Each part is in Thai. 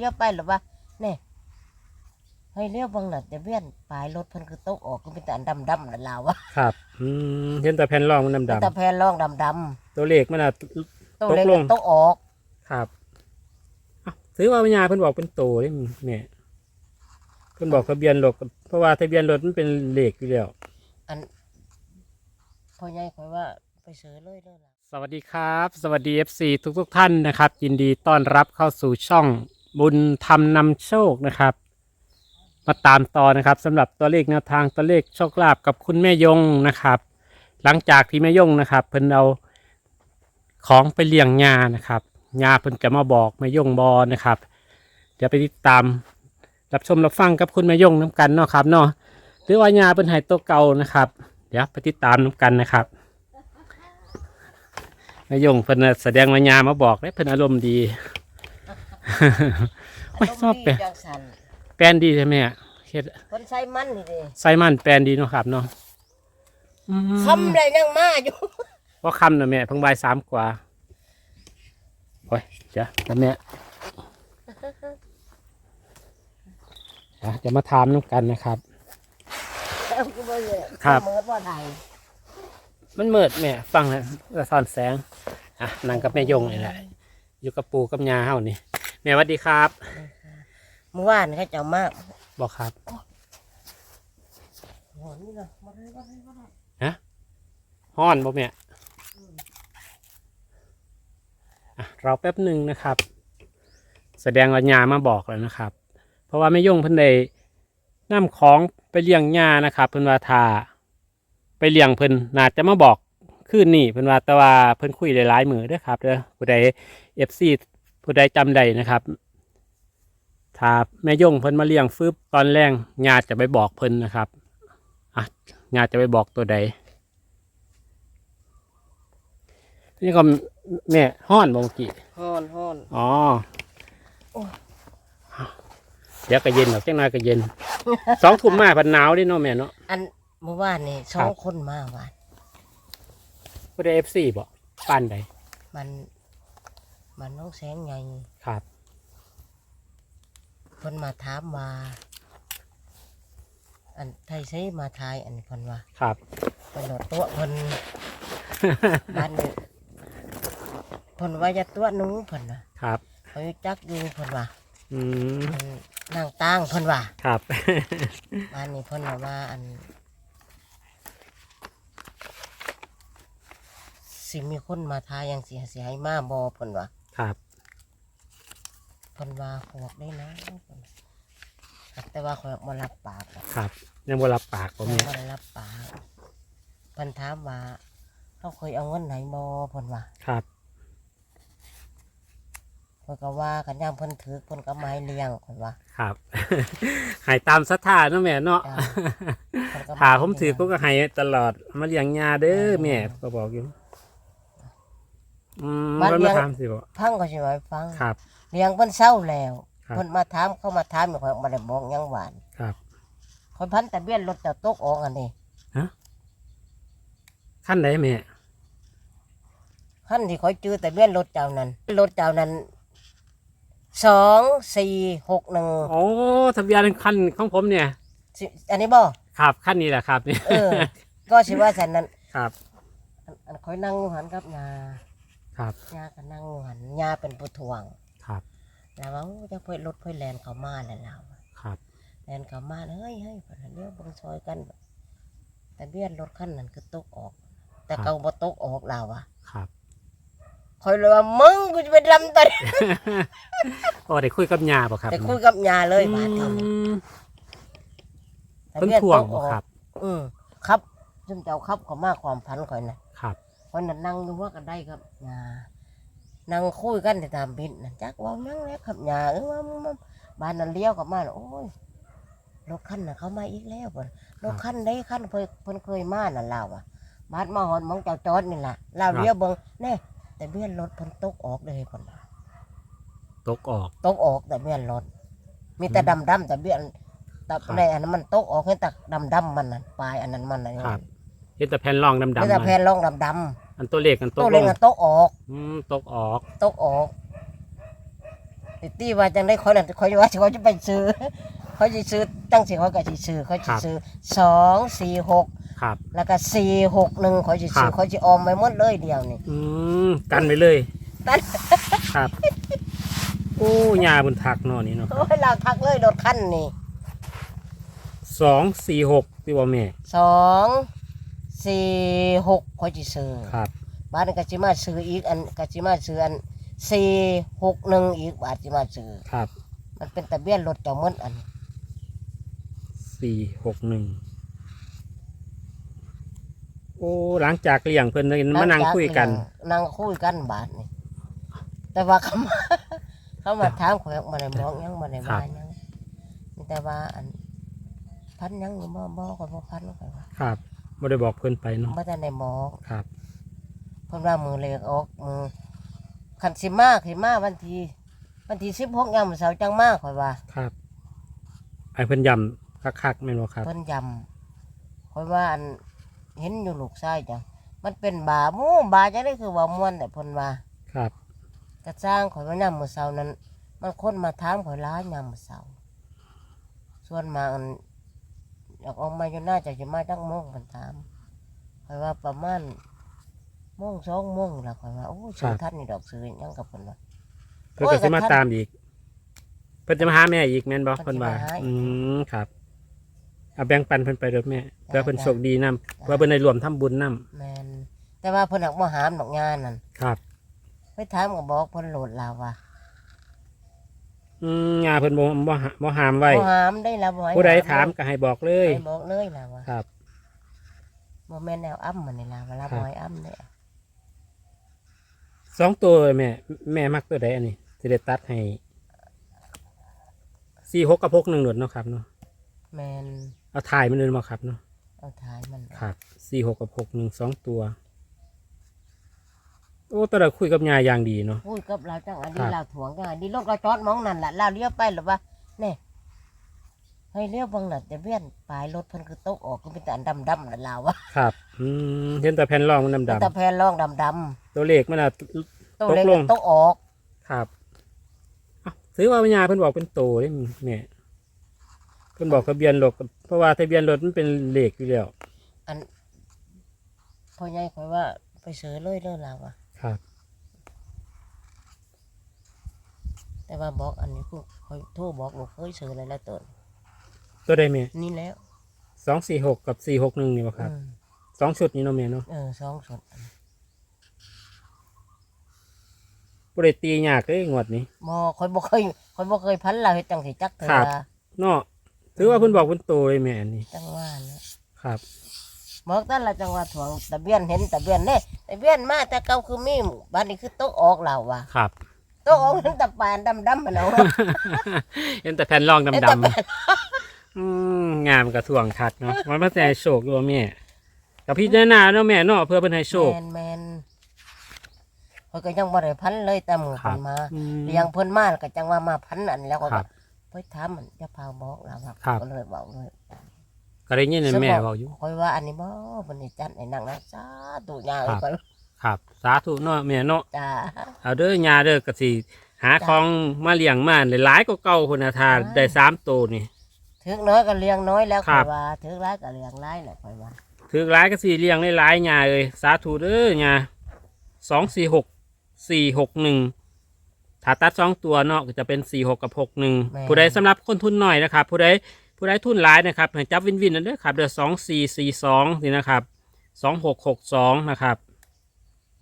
ลี้ยวไปหรือว่าเนี่ยให้เลี้ยวเบังน่ะแต่เวียนปลายรถเพิ่นคือตกออกก็เป็นแต่อันดำๆนั่นลาวะครับอืมเห็นแต่แผ่นรองมันดำแต่แพนร่องดำๆตัวเลขมันน่ะๆตัวเล็กตกลงตกออกครับอะถือว่าปัญญาเพิ่นบอกเป็นโตเด้แม่เพิ่นบอกทะเบียนรถเพราะว่าทะเบียนรถมันเป็นเลขอยู่แล้วอันพ่อใหญ่คอยว่าไปซื้อเลยเลยล่ะสวัสดีครับ สวัสดี FC ทุกทุกๆ ท่านนะครับ ยินดีต้อนรับเข้าสู่ช่อง บุญธรรมนำโชคนะครับ มาตามต่อนะครับสำหรับตัวเลขแนวทางตัวเลขโชคลาภกับคุณแม่ยงนะครับ หลังจากที่แม่ยงนะครับ เพิ่นเอาของไปเลี้ยงงานะครับงาเพิ่นจะมาบอกแม่ยงบอนะครับ เดี๋ยวไปติดตามรับชมรับฟังกับคุณแม่ยงน้ำกันเนาะครับเนาะหรือว่างาเป็นไห้ตัวเก่านะครับ เดี๋ยวไปติดตามน้ำกันนะครับนายงเพิ่นน่ะแสดงมายามาบอกเลยเพิ่นอารมณ์ดี โอ้ยชอบแปลรมณ์ดีจังสันแปลนดีใช่ไหมอะเฮ็ดเพิ่นใช้มันนี่เด้ไซมันแปลนดีเนาะครับเนาะอืมคำเลยยังมาอยู่ว่าคำนะแม่เพิ่งบ่ายสามกว่าโอ้ยจ้ะแล้วแม่จ้ะจะมาถามน้ำกันนะครับครับ เมิดว่าไทยมันมืดแม่ฟังแล้วสะท้อนแสงอะนั่งกับแม่ยงนี่แหละอยู่กับปูกับยาเฮานี่ แม่สวัสดีครับ เมื่อวานเขาเจ้ามาบอกครับโหนี่นะมาเลยมาเลยมาเลยห้อนบ่แม่อะเราแป๊บหนึ่งนะครับ แสดงว่ายามาบอกแล้วนะครับ เพราะว่าแม่ยงเพิ่นได้นำของไปเลี้ยงยานะครับ เพิ่นว่าทาไปเลี้ยงเพิ่นน่าจะมาบอกคืนนี้เพิ่นว่าแต่ว่าเพิ่นคุยได้หลายมือเด้อครับเด้อผู้ใด FC ผู้ใดจำได้นะครับถ้าแม่ยงเพิ่นมาเลี้ยงฟึบตอนแรงญาติจะไปบอกเพิ่นนะครับอะญาติจะไปบอกตัวใดนี่ก็แม่ห้อนบเมื่อกี้ฮ้อนฮ้อนอ๋อโอ้ยเดี๋ยวก็เย็นหรอกจังน้อยก็เย็นสองทุ่มมาพันหนาวเดิเนาะแม่เนาะอันเมื่อวานนี่สครัองบคนมาวานก็ได้เอฟซีบ่ปานใดมัน มันน้องแสงไงครับเพิ่นมาถามว่าอันไทยใช้มาทายอันนี้เพิ่นว่าครับเพิ่นโดดตัวเพิ่นบ้านนี้เพิ่นว่าจะตัวหนูเพิ่นว่าครับเพิ่นจักอยู่เพิ่นว่าอืมเพิ่นนั่งตั้งเพิ่นว่าครับ บ้านนี้เพิ่นว่าว่าอันสิมีคนมาทายยังสิสิให้มาบ่เพิ่นว่า ครับเพิ่นว่าหอกได้นะเพิ่นว่าแต่ว่าข่อยบ่รับปากหรอกครับยังบ่รับปากผมข่อยเนี่ยบ่ได้รับปากเพิ่นถามว่าเขาเคยเอาเงินไหนบ่เพิ่นว่าครับเพิ่นก็ว่ากันย่ามเพิ่นถือเพิ่นก็ไม้เลี้ยงเพิ่นว่า ครับ ใหายตามศรัทธาเนาะแม่เนาะจ้ะ เพิ่นก็ถ้าผมถือผมก็ให้ตลอดมาเลี้ยงยาเด้อแม่ก็บอกอยู่ อืมมันมาถามสิบ่พังก็สิไว้ฟังครับ เลี้ยงเพิ่นเศร้าแล้วครับ เพิ่นมาถามเขามาถามข่อยบ่ได้บอกหยังหวานครับข่อยพันแต่เบี้ยนรถเจะตกออกอันนี้ขั้นไหนแม่ คันที่ข่อยจื้อแต่เบี้ยนรถเจ้านั้นรถเจ้านั้นสองสี่หกหนึ่งโอ้ทะเบียนขั้นของผมเนี่ย สิอันนี้บ่ครับขั้นนี้แหละครับนี่ เออ ก็สิว่าฉันนั้นครับ อันอันข่อยนั่งอยู่หันกับยา ครับยาก็นั่งอยู่หันยาเป็นผู้ทวงครับแล้วว่าโอ้จะเพิ่นรถเพิ่นแลนเข้ามาแล้วเราครับแลนเข้ามาเฮ้ยเฮ้ยเพิ่นเลี้ยวเบิ่งซอยกัน แต่เบี้ยนรถคันนั้นคือตกออก แต่เก่าบ่ตกออกเราอะครับคอยเลยว่ามึงกูจะไปลำตันโอ้ได้คุยกับยาป่ะครับแต่คุยกับยาเลยบาดอืเดียวมแต่เพิ่นเบี้ยนทวงตกอบ่อกครับ อืมครับซึ่งเจ้าครับก็มาความพันข่อยน่ะ ครับข่อยน่ะนั่งอยู่ว่ากันได้ครับยานั่งคุยกันแต่ตามบินน่ะจักเว่าหยังแล้วครับยาเออว่ามึงมาบ้านนั้นเลี้ยวกลับมาน่ะโอ้ยรถคันน่ะเขามาอีกแล้วเพิ่นรถคันได้คันเพิ่นเพิ่นเคยมาน่ะเราอะบาดมาหอนหมองเจ้าจอดนี่ล่ะเราเลี้ยวเบิ่งแน่แต่เบี้ยนรถเพิ่นตกออกเลยเพิ่นว่าตกออกตกออกแต่เบี้ยนรถมีแต่ดำดำๆแต่เบี้ยนแต่ครับในอันนั้นมันตกออกแค่แต่ดำดำๆมันน่ะปลายอันนั้นมันน่ะครับ เห็นแต่แผ่นรองดำมีแต่ๆแผ่มานรองดำดอันตัวเลขกันำตตักวลเล็กงน่ะตกออกอืมตกออกตกออกติตีว่าจังได้คนนั้นคอยว่าเขาจะไปซื้อเขาจะซื้อตั้งสิเขาก็จะซื้อเขาจะซื้อสองสี่หกครับ แล้วก็สี่หกหนึ่งเขาจะซื้อครับเขาจะออมไว้หมดเลยเดียวนี่อืมกันไปเลยตันครับโอ้ยาบนถักเนาะนี่เนาะโอ้ยเราทักเลยโดดขั้นนี่สองสี่หกที่ว่าแม่สอง สี่หกเขาจะซื้อครับบ้านนก็จิมาซื้ออีกอันก็จิมาซื้ออันสี่หกหนึ่งอีกบาทจิมาซื้อครับมันเป็นตะเบียนรถเจ้าหมดอันสี่หกหนึ่งโอ้หลังจากเลี้ยงเพิ่นเลยมานั่งคุยกันนั่งคุยกันบาทนี่แต่ว่าเขามาเขามาถามข่อยมาได้บอกหยังมาได้ครัมาบหยังมีแต่ว่าอันพันหยังอยู่บ่บ่ข่อยบ่พันข่อยว่าครับ ไม่ได้บอกเพิ่นไปเนาะบ่ทันได้บอกครับ เพิ่นว่ามือเลขออกมือคันสิมาสิมาวันที่วันที่16ยามมื้อเช้าจังมาข่อยว่าครับไอ้เพิ่นย้ำคักๆแม่นบ่ครับ เพิ่นยำข่อยว่าอันเห็นอยู่ลูกชายจังมันเป็นบาหมู่บาจังได๋คือว่าม่วนแต่เพิ่นว่าครับกระจ้างข่อยว่ายามมื้อเช้านั้น มันคนมาถามข่อยหลายยามมื้อเช้าส่วนมากอัน อยากออกมาอยู่หน้าจะสิมาจักโมงเพิ่นถามข่อยว่าประมาณโมงสองโมงล่ะข่อยว่าโอ้ยซื้อท่านนี่ดอกซื้อหยังกับเพิ่นว่า เพิ่นก็สิมาตามอีก เพิ่นจะมาหาแม่อีกแม่นบ่เพิ่เพิ่นนสิว่ามาหาอีก อืมครับเอาแบ่งปันเพิ่นไปเด้อแม่เพื่อเพิ่นโชคดีนํเพื่อเพิ่นได้รวมทำบุญนํแม่นแต่ว่าเพิ่นหักบ่หามดอกงานนั่นครับ ไปถามก็บอกเพิ่นโหลดลาวว่า อืมงาเพิ่นบ่บ่หาบ่หามไว้ บ่หามได้ละบ่ให้ผู้ใดหถามก็ให้บอกเลย ให้บอกเลยล่ะว่าครับ บ่แม่นแนวอ้ำมันนี่ล่ะเวลาครับ บ่ให้อ้ำเด้สองตัวแม่แม่มักตัวใดอันนี้สิได้ตัดให้สี่หกกับหกหนึ่งหนวดเนาะครับเนาะแม่นเอาถ่ายมันเลยมาครับเนาะเอาท้ายมันครับสี่หกกับหกหนึ่งสองตัว โอ้ตอนเราคุยกับยายอย่างดีเนาะ พูดกับเราจังอันครันี้บเราถ่วงจังอันนี้ลกเราจอดมองนั่นล่ะเราเลี้ยวไปหรือว่าแน่ให้เลี้ยวเบังน่ะแต่เวียนปลายรถเพิ่นคือตกออกก็เป็นแต่อันดำๆน่ะลาวว่าครับอืมเห็นแต่แผ่นรองมันดำแต่แพนร่องดำๆตัวเลขมันอะ ๆตัวเล็กตกลงตกออกครับอ้าวซื้อว่าวิญญาเพิ่นบอกเป็นโตได้แม่เพิ่นบอกทะเบียนรถเพราะว่าทะเบียนรถมันเป็นเลขอยู่แล้ว อันพ่อใหญ่คอยว่าไปเสือเลยเด้อลาวว่า ครับ แต่ว่าบอกอันนี้คือคอยโทรบอกลูกเคยเสือเลยแล้วตัวตัวใดแม่นี่แล้วสองสี่หกกับสี่หกหนึ่งนี่บ่ครับอืมสองชุดนี้เนาะแม่เนาะเออสองสดบ่ได้ตียากเลยงวดนี้บ่คอยบ่เคยคอยบ่เคยพันเราเฮ็ดจังสิจักเถื่ครัอบเนาะถือว่าเพิ่นบอกเป็นโตเลยแม่อันนี้จังว่าเนี่ยครับ บอกแต่ละจังว่าถ่วงตะเบียนเห็นตะเบียนเด้ตะเบียนมาแต่เก่าคือมีบ้านนี้คือตกออกแล้วว่ะครับตกออกนั้นตะปานดำๆมันเอาเห็นแต่แผ่นรองเห็นดำแต่แผ่นๆอืมงามกระถ่วงคัดเนาะมันมาแต่ให้โชคอยู่ว่าแม่กับพี่เจ้าหน้าเนาะแม่เนาะเพื่อเป็นให้โชคแมนแมนเพิ่นก็ยังบ่ได้พันเลยแต่มือครัเพิ่บนมาอืม เลี้ยงเพิ่นมาแล้วก็จังว่ามาพันอันแล้วก็ครับไปถามมันจะพาบอกแล้วครับครับ ก็เลยบอกเลย ก็ได้ยินแม่บอกอยู่คอยว่าอันนี้บ่เพิ่นสิจัดให้นั่งนะสาธุย่าครับเอ้ยครับ สาธุเนาะแม่เนาะจ้าเอาเด้อยาเด้อกะสิหาของมาเลี้ยงมาหลายๆก็เก่าคนนะทาจ้าได้สามตัวนี่ถึกน้อยก็เลี้ยงน้อยแล้วคครัอบยว่าถึกหลายก็เลี้ยงหลายแหละคอยว่าถือหลายก็สิเลี้ยงหลายๆยาเอ้ยสาธุเด้อยาสองสี่หกสี่หกหนึ่งถ้าตัดสองตัวเนาะก็จะเป็นสี่หกกับหกหนึ่งผู้ใดสำหรับคนทุนหน่อยนะครับผู้ใด ผู้ใดทุนหลายนะครับให้จับวินวินนั่นเด้อครับเดือสองสี่สี่สองนี่นะครับสองหกหกสองนะครับ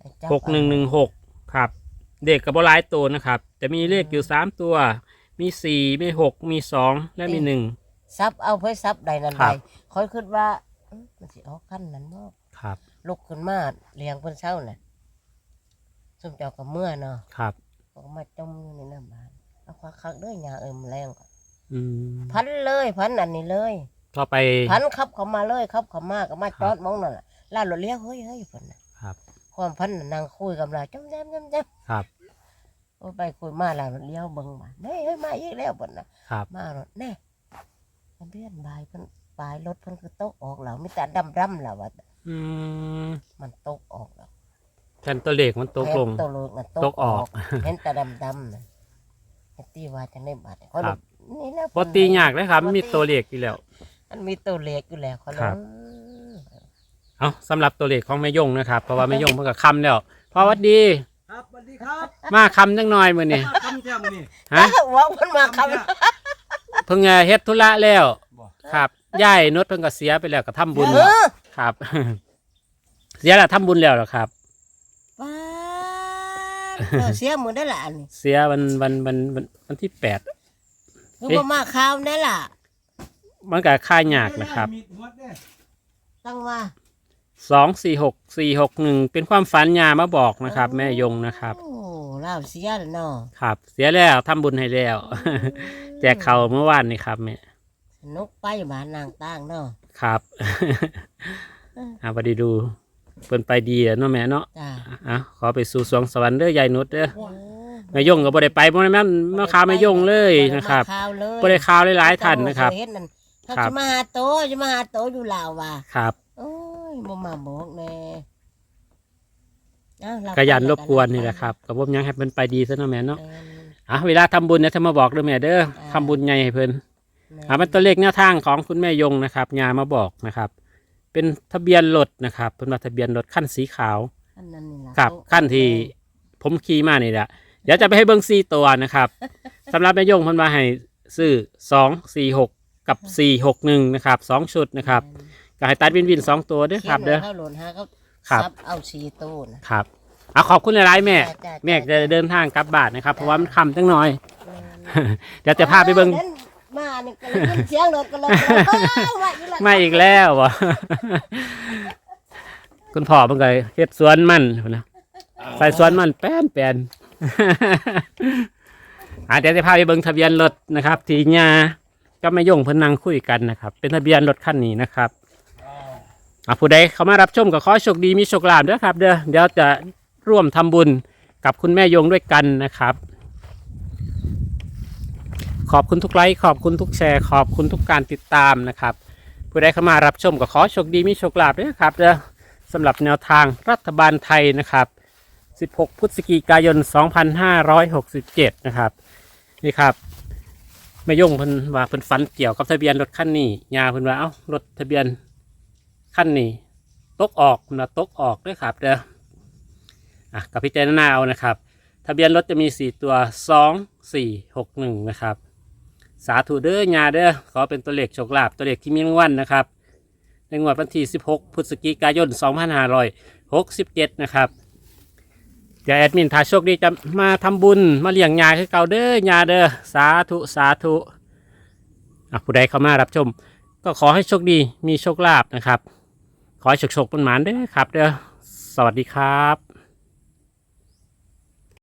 ให้จับหกหนึ่งหนึ่งหกครับ เด็กกับบหลายตัวนะครับ จะมีเลขอยู่สามตัว มีสี่มีหกมีสองและมีหนึ่งซับเอาเพื่อซับใดนั่นครัใดบคอยคิดว่าอื้อมันสิออกขั้นนั้นบ่ครับลุกขึ้นมาเลี้ยงเพิ่นเช้าน่ะซุมเจ้าก็เมื่อเนาะครับก็มาจมอยู่ในน้ำบานเอาคักคักๆเด้อยาเอิมแรงก็อืม พันเลยพันอันนี้เลยต่อไป พันขับเขามาเลยขับเขามาก็มาครับจอดมองนั่นแหละล่ารถเลี้ยวเฮ้ยเฮ้ยเพิ่นน่ะครับความพันน่ะนางคุยกับเราจ้ำจ้ำจ้ำจ้ครับำโอ้ไปคุยมาแล้วรถเลี้ยวเบิ่งมาเฮ้ยเฮ้ยมาอีกแล้วเพิ่นน่ะครับมารถแน่ทะเบียนบายเพิ่นปลายรถเพิ่นคือตกออกแล้วมีแต่ดำดำๆแล้วว่าอืมมันตกออกแล้วแทนตัวเลขมันตกลงเห็นตัวลูกน่ะตกออก เห็นแต่ดำดำๆน่ะเฮ็ดตีว่าจังได้บาดเขาครับ นี่แหละปกติยากเลยครับ มีตัวเลขอยู่แล้ว มันมีตัวเลขอยู่แล้วเขาเลยครับ เอาสำหรับตัวเลขของแม่ยงนะครับ เพราะว่าแม่ยงเพิ่งกับคำแล้วพอหวัดดี ครับสวัสดีครับมาคำจังหน่อยมื้อนี้มาคำแจ่มนี่ฮะว่ามันมาคำเนี่ยเพิ่งเฮ็ดธุระแล้ว บ่ครับย่ายนุชเพิ่งก็เสียไปแล้วก็ทำบุญเออครับ เสียแล้วทำบุญแล้วเหรอครับป้าดเออเสียมือได้ละอันนี้เสียวันวันวันวันวันที่แปด คือเอ๊ะบ่มาข่าวได้ล่ะ มันก็ค่ายากนะครับมีหัวเด้ตั้งว่าสองสี่หกสี่หกหนึ่งเป็นความฝันยามาบอกนะครับ แม่ยงนะครับ โอ้เล่าเสียแล้วเนาะครับ เสียแล้วทำบุญให้แล้ว แจกเขาวเมื่อวานนี่ครับแม่สนุกไปบ้านนางตั้งเนาะครับ อาพอดีดูเพิ่นไปดีอะเนาะแม่เนาะจ้าอะขอไปสู่สวงสวรรค์เด้อยายนุชเด้อเออ แม่ยงก็บ่ได้ไปบ่ได้แม่นมาข่าวแม่ยงเลยนะครับมาข่าวเลยบ่ได้ข่าวหลายๆท่านนะครับ เฮ็ดนั่นเขาครับ จะมาหาโตจะมาหาโตอยู่ลาวว่ะครับ โอ้ยบ่มาบอกแน่เอ้าเราขยันรบกวนนี่แหละครับกับผมยังให้เพิ่นไปดีซะเนาะแม่เนาะแม่นอะเวลาทำบุญเนี่ยถ้ามาบอกเด้อแม่เด้อทำบุญใหญ่ให้เพิ่นแม่นอะมันตัวเลขแนวทางของคุณแม่ยงนะครับยามาบอกนะครับ เป็นทะเบียนรถนะครับเป็นว่าทะเบียนรถขั้นสีขาวอันนั้นนี่ล่ะครับ เขาขั้นที่ผมขี่มานี่แหละ เดี๋ยวจะไปให้เบิ้งซีตัวนะครับสำหรับแม่ยงเพิ่นมาให้ซื้อสองสี่หกกับสี่หกหนึ่งนะครับสองชุดนะครับก็ให้ตัดวินวินสองตัวเด้อครับเขีเด้ยอนไว้เขาหล่นหาเขาครับ ซับเอาสีตู้นะ ครับเอาขอบคุณหลายๆแม่ จ้ะจ้ะ แม่จะเดินทางกลับบ้านนะครับ เพราะว่ามันค่ำจังหน่อยแม่นเดี๋ยวจะพาไปเบิ้งออนั่นมานี่ก็เลยยินเสียงรถก็เลยเอ้าว่าอีหลังมาอีกแล้ววะ คุณพ่อเพิ่งเคยเฮ็ดสวนมันพุ่นนะใส่สวนมันแป้นแป้น อะเดี๋ยวจะพาไปเบิ่งทะเบียนรถนะครับ ที่ญาก็ไม่ย่งเพิ่นนั่งคุยกันนะครับ เป็นทะเบียนรถคันนี้นะครับอะผู้ใดเข้ามารับชมก็ขอโชคดีมีโชคลาภด้วยครับเด้อเดี๋ยวจะร่วมทำบุญกับคุณแม่ยงด้วยกันนะครับ ขอบคุณทุกไลค์ขอบคุณทุกแชร์ ขอบคุณทุกการติดตามนะครับ ผู้ใดเข้ามารับชมก็ขอโชคดีมีโชคลาภด้วยครับเด้อสำหรับแนวทางรัฐบาลไทยนะครับ 16พฤศจิกายน 2567 นะครับ นี่ครับแม่ยงเพิ่นว่าเพิ่นฝันเกี่ยวกับทะเบียนรถคันนี้ยาเพิ่นว่าเอ้ารถทะเบียนคันนี้ตกออกนว่าตกออกด้วยครับเด้ออะกับพิจารณาเอานะครับ ทะเบียนรถจะมี 4 ตัว 2 4 6 1 นะครับ สาธุเด้อยาเด้อขอเป็นตัวเลขโชคลาภตัวเลขที่มีรางวัลนะครับในงวดวันที่ 16 พฤศจิกายน 2567 นะครับ เดี๋ยวแอดมินถ้าโชคดีจะมาทำบุญมาเลี้ยงยาคือเก่าเด้อยาเด้อสาธุสาธุอะผู้ใดเข้ามารับชม ก็ขอให้โชคดีมีโชคลาภนะครับ ขอให้โชคโชคเป็นหมานเด้อครับเด้อสวัสดีครับ